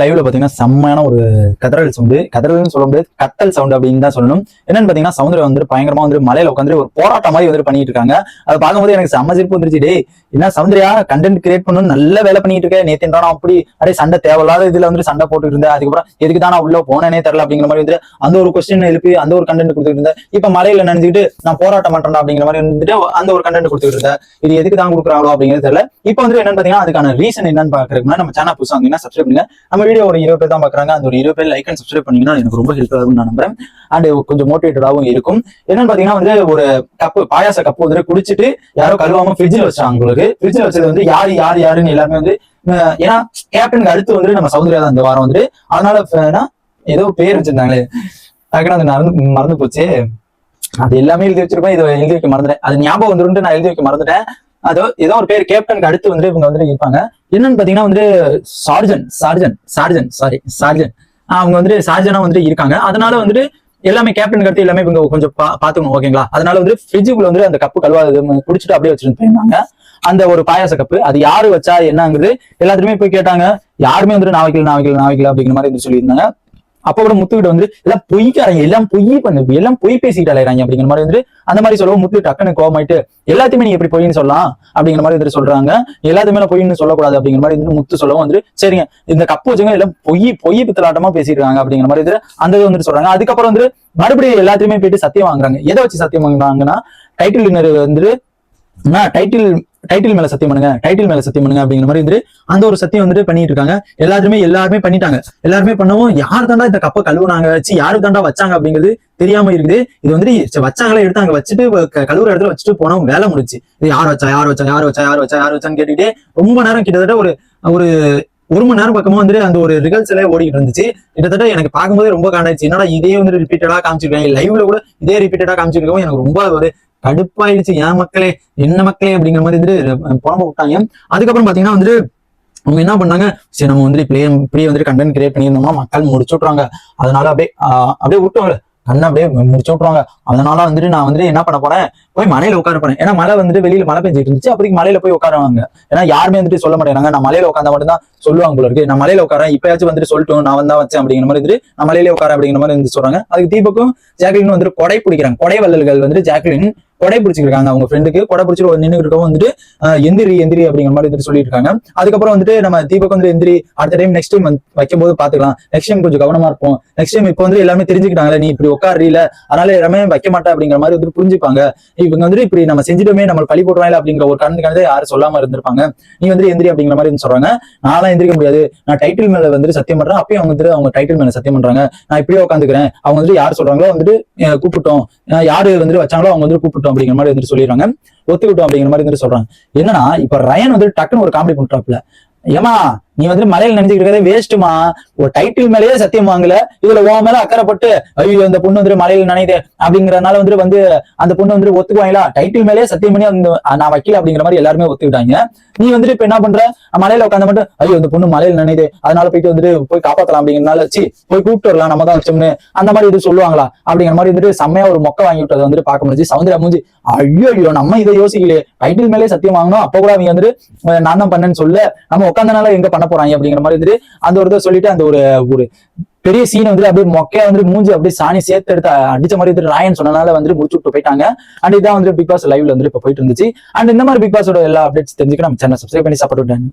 லைவ்ல பாத்தீங்கன்னா செம்மையான ஒரு கதறல் சவுண்டு கதறல்னு சொல்ல முடியாது கத்தல் சவுண்ட் அப்படின்னு தான் சொல்லணும். என்னன்னு பாத்தீங்கன்னா சவுந்தரம் வந்து பயங்கரமா வந்து மலையில உட்காந்து ஒரு போராட்டம் மாதிரி வந்து பண்ணிட்டு இருக்காங்க. அதை பார்க்கும்போது எனக்கு செம்ம சிரிப்பு வந்துருச்சு. டே என்ன சவுந்தரியா கண்டென்ட் கிரியேட் பண்ணணும் நல்ல வேலை பண்ணிட்டு இருக்கேன் நேத்தின் அப்படி அப்படியே சண்டை தேவையில்லாத இதுல வந்து சண்டை போட்டுட்டு இருந்தேன். அதுக்கப்புறம் எதுக்கு தான் நான் உள்ள போனேனே தெரியல அப்படிங்கிற மாதிரி வந்து அந்த ஒரு கொஸ்டின் எழுப்பி அந்த ஒரு கண்டென்ட் கொடுத்துட்டு இருந்தேன். இப்ப மலையில நினைஞ்சுக்கிட்டு நான் போராட்டம் பண்றேன் அப்படிங்கிற மாதிரி வந்துட்டு அந்த ஒரு கண்டென்ட் கொடுத்துட்டு இருந்தேன். இது எதுக்கு தான் கொடுக்குறாங்களோ அப்படிங்கிறது தெரியல. இப்போ வந்து என்னன்னு பாத்தீங்கன்னா அதுக்கான ரீசன் என்னன்னு பாக்குறதுக்குன்னா நம்ம சேனல் புதுசா வந்தீங்கன்னா சப்ஸ்கிரைப் பண்ணுங்க. நம்ம வீடியோ ஒரு இருபது பேர் தான் பாக்குறாங்க அந்த ஒரு இருபது பேர் லைக் அண்ட் சப்ஸ்கிரைப் பண்ணீங்கன்னா எனக்கு ரொம்ப ஹெல்ப்ஃபுல்லாக ஆகும் நான் நம்புறேன். அண்ட் கொஞ்சம் மோட்டிவேட்டடாகவும் இருக்கும். என்னன்னு பாத்தீங்கன்னா வந்து ஒரு கப்பு பாயாச கப்பு வந்து குடிச்சிட்டு யாரோ கழுவாம ஃப்ரிட்ஜில் வச்சாங்க உங்களுக்கு. ஃப்ரிட்ஜில் வச்சது வந்து யாரு யாரு யாருன்னு எல்லாருமே வந்து ஏன்னா கேப்டனுக்கு அடுத்து வந்து நம்ம சௌந்தர்யா தான் இந்த வாரம் வந்து அதனால ஏதோ பேர் வச்சிருந்தாங்களே. டக்குன்னு அது மறந்து மறந்து போச்சு. அது எல்லாமே எழுதி வச்சிருப்பேன். இதை எழுதி வைக்க மறந்துட்டேன். அது ஞாபகம் வந்துருன்ட்டு நான் எழுதி வைக்க மறந்துட்டேன். அதோ ஏதோ ஒரு பேர் கேப்டனுக்கு அடுத்து வந்து இவங்க வந்து இருப்பாங்க. என்னன்னு பாத்தீங்கன்னா வந்து sergeant sergeant sergeant sorry sergeant அவங்க வந்து சார்ஜனா வந்துட்டு இருக்காங்க. அதனால வந்துட்டு எல்லாமே கேப்டன் கருத்து எல்லாமே இவங்க கொஞ்சம் பா- பாத்துக்கணும் ஓகேங்களா அதனால வந்து ஃப்ரிட்ஜுக்குள்ள வந்து அந்த கப்பு கழுவாது குடிச்சிட்டு அப்படியே வச்சுட்டு போயிருந்தாங்க. அந்த ஒரு பாயாச கப்பு அது யாரு வச்சா என்னங்கிறது எல்லாத்துலயுமே போய் கேட்டாங்க. யாருமே வந்து நான் வைக்கல நான் வைக்கல நான் வைக்கல அப்படிங்கிற மாதிரி சொல்லியிருந்தாங்க. அப்ப கூட முத்துக்கிட்ட வந்து எல்லாம் பொய்க்காரங்க எல்லாம் பொய் பண்ணு எல்லாம் பொய் பேசிட்டு அலையறாங்க அப்படிங்கிற மாதிரி வந்து அந்த மாதிரி சொல்லவும் முத்து டக்குனு கோவமாயிட்டு எல்லாத்தையுமே நீ எப்படி பொய்ன்னு சொல்லலாம் அப்படிங்கிற மாதிரி வந்து சொல்றாங்க. எல்லாத்தையுமே நான் பொய்ன்னு சொல்லக்கூடாது அப்படிங்கிற மாதிரி வந்து முத்து சொல்லவும் வந்து சரிங்க இந்த கப்பு வச்சுங்க எல்லாம் பொய் பொய் பித்தலாட்டமா பேசிட்டு இருக்காங்க அப்படிங்கிற மாதிரி வந்து அந்த இது வந்துட்டு சொல்றாங்க. அதுக்கப்புறம் வந்து மறுபடியும் எல்லாத்தையுமே போயிட்டு சத்தியம் வாங்குறாங்க. எதை வச்சு சத்தியம் வாங்குறாங்கன்னா டைட்டில் வந்து வந்துட்டு டைட்டில் டைட்டில் மேல சத்தியம் பண்ணுங்க டைட்டில் மேல சத்தியம் பண்ணுங்க அப்படிங்கிற மாதிரி அந்த ஒரு சத்தியம் வந்துட்டு பண்ணிட்டு இருக்காங்க. எல்லாருமே எல்லாருமே பண்ணிட்டாங்க. எல்லாருமே பண்ணவும் யார் தாண்டா இந்த கப்பை கழுவுனாங்க வச்சு யாரு தாண்டா வச்சாங்க அப்படிங்கிறது தெரியாம இருக்குது. இது வந்துட்டு வச்சாங்களே வச்சாங்களே எடுத்தாங்க வச்சுட்டு கழுவுற இடத்துல வச்சுட்டு போனோம் வேலை முடிச்சு இது யார் வச்சா யார் வச்சா யார் வச்சா யார் வச்சா யார் வச்சான்னு கேட்டுக்கிட்டே ரொம்ப நேரம் கிட்டத்தட்ட ஒரு ஒரு ஒரு மணி நேரம் பக்கமா வந்துட்டு அந்த ஒரு ரிகல்ஸ்ல ஓடிட்டு இருந்துச்சு. கிட்டத்தட்ட எனக்கு பார்க்கும்போதே ரொம்ப காண்டாச்சு என்னடா இதே வந்து ரிப்பீட்டடா காமிச்சிருக்காங்க லைவ்ல கூட இதே ரிப்பீட்டடா காமிச்சிருக்கவும் எனக்கு ரொம்ப ஒரு கடுப்பாயிடுச்சு. ஏன் மக்களே? என்ன மக்களே? அப்படிங்கிற மாதிரி வந்துட்டு புலம்ப விட்டாங்க. அதுக்கப்புறம் பாத்தீங்கன்னா வந்துட்டு அவங்க என்ன பண்ணாங்க? சரி நம்ம வந்து இப்படியே இப்படியே வந்துட்டு கண்டென்ட் கிரியேட் பண்ணியிருந்தோமா மக்கள் முடிச்சு விட்றாங்க அதனால அப்படியே அப்படியே விட்டோம்ல கண்ணை அப்படியே முடிச்சு விட்ருவாங்க அதனால வந்துட்டு நான் வந்துட்டு என்ன பண்ண போறேன்? போய் மலையில உட்கார போறேன். ஏன்னா மழை வந்துட்டு வெளியில மழை பெஞ்சிட்டு இருந்துச்சு. அப்படி மலையில போய் உட்காருவாங்க. ஏன்னா யாருமே வந்துட்டு சொல்ல மாட்டேங்கிறாங்க. நான் மலையில உட்காந்தா மட்டும் தான் சொல்லுவாங்க போல இருக்கு. நான் மலையில உட்காரேன் இப்பயாச்சும் வந்துட்டு சொல்லிட்டோம். நான் வந்தா வச்சேன் அப்படிங்கிற மாதிரி வந்துட்டு நான் மலையில உட்காரேன் அப்படிங்கிற மாதிரி வந்து சொல்றாங்க. அதுக்கு தீபக்கும் ஜாக்லின் வந்துட்டு கொடை பிடிக்கிறாங்க. கொடை வள்ளல்கள் வந்துட்டு ஜாக்லின் கொடை பிடிச்சிருக்காங்க. அவங்க ஃப்ரெண்டுக்கு கொடை பிடிச்சிட்டு நின்று இருக்கவும் வந்துட்டு எந்திரி எந்திரி அப்படிங்கிற மாதிரி வந்துட்டு சொல்லிட்டு இருக்காங்க அதுக்கப்புறம் வந்துட்டு நம்ம தீபக் வந்து எந்திரி அடுத்த டைம் நெக்ஸ்ட் டைம் வைக்கும் போது பாத்துக்கலாம் நெக்ஸ்ட் டைம் கொஞ்சம் கவனமா இருப்போம். நெக்ஸ்ட் டைம் இப்போ வந்து எல்லாமே தெரிஞ்சுக்கிட்டாங்களே நீ இப்படி உட்காருல அதனால எல்லாமே வைக்க மாட்டேன் அப்படிங்கிற மாதிரி வந்து புரிஞ்சுப்பாங்க. இவங்க வந்துட்டு இப்படி நம்ம செஞ்சுட்டோமே நம்ம பழி போடுறாங்க அப்படிங்கிற ஒரு கண்ணுக்கானது யாரும் சொல்லாம இருந்திருப்பாங்க. நீ வந்து எந்திரி அப்படிங்கிற மாதிரி சொல்றாங்க. நான்லாம் எந்திரிக்க முடியாது. நான் டைட்டில் மேல வந்துட்டு சத்தியம் பண்றேன். அப்பயும் அவங்க வந்துட்டு அவங்க டைட்டில் மேல சத்தியம் பண்றாங்க. நான் இப்படியே உட்காந்துக்கிறேன். அவங்க வந்துட்டு யார் சொல்றாங்களோ வந்துட்டு கூப்பிட்டோம். யாரு வந்துட்டு வச்சாங்களோ அவங்க வந்துட்டு கூப்பிட்டோம். அப்படிங்கிற மாதிரி வந்துட்டு சொல்லிடுறாங்க. ஒத்துக்கிட்டோம் அப்படிங்கிற மாதிரி வந்துட்டு சொல்றாங்க. என்னன்னா இப்ப ரயன் வந்து டக்குன்னு ஒரு காமெடி பண்றாப்ல ஏமா நீ வந்து மலையில நினைச்சுக்கிட்டு இருக்கிறதே வேஸ்ட்டுமா ஒரு டைட்டில் மேலேயே சத்தியம் வாங்கல. இதுல உன் மேல அக்கறைப்பட்டு ஐயோ இந்த பொண்ணு வந்துட்டு மலையில நினைது அப்படிங்கறதுனால வந்துட்டு வந்து அந்த பொண்ணு வந்துட்டு ஒத்துக்குவாங்களா? டைட்டில் மேலேயே சத்தியம் பண்ணி அந்த நான் வைக்கல அப்படிங்கிற மாதிரி எல்லாருமே ஒத்துக்கிட்டாங்க. நீ வந்துட்டு இப்ப என்ன பண்ற? மலையில உட்காந்து மட்டும் ஐயோ இந்த பொண்ணு மலையில நினைது அதனால போயிட்டு வந்துட்டு போய் காப்பாத்தலாம் அப்படிங்கறனால சி போய் கூப்பிட்டு வரலாம். நம்ம தான் வச்சோம்னு அந்த மாதிரி இது சொல்லுவாங்களா? அப்படிங்கிற மாதிரி வந்துட்டு செம்மையா ஒரு மொக்க வாங்கி விட்டதை வந்துட்டு பார்க்க முடிஞ்சு சௌந்தர்யா மூஞ்சி ஐயோ ஐயோ நம்ம இதை யோசிக்கலையே. டைட்டில் மேலேயே சத்தியம் வாங்கணும். அப்ப கூட அவங்க வந்துட்டு நான் தான் பண்ணேன்னு சொல்ல. நம்ம உட்காந்தனால எங்க பண்ண போறாங்க அப்படிங்கிற மாதிரி வந்துட்டு அந்த ஒரு இதை சொல்லிட்டு அந்த ஒரு ஒரு பெரிய சீன் வந்து அப்படியே மொக்கையா வந்து மூஞ்சி அப்படியே சாணி சேர்த்து எடுத்து அடிச்ச மாதிரி வந்துட்டு ராயன் சொன்னனால வந்து முடிச்சு விட்டு போயிட்டாங்க. அண்ட் இதான் வந்து பிக் பாஸ் லைவ்ல வந்து இப்ப போயிட்டு இருந்துச்சு. அண்ட் இந்த மாதிரி பிக் பாஸோட எல்லா அப்டேட்ஸ் தெரிஞ்சுக்க நம்ம சேனல் சப்ஸ்கிரைப் பண்ணி சாப்பிட்டு விட்டாங்க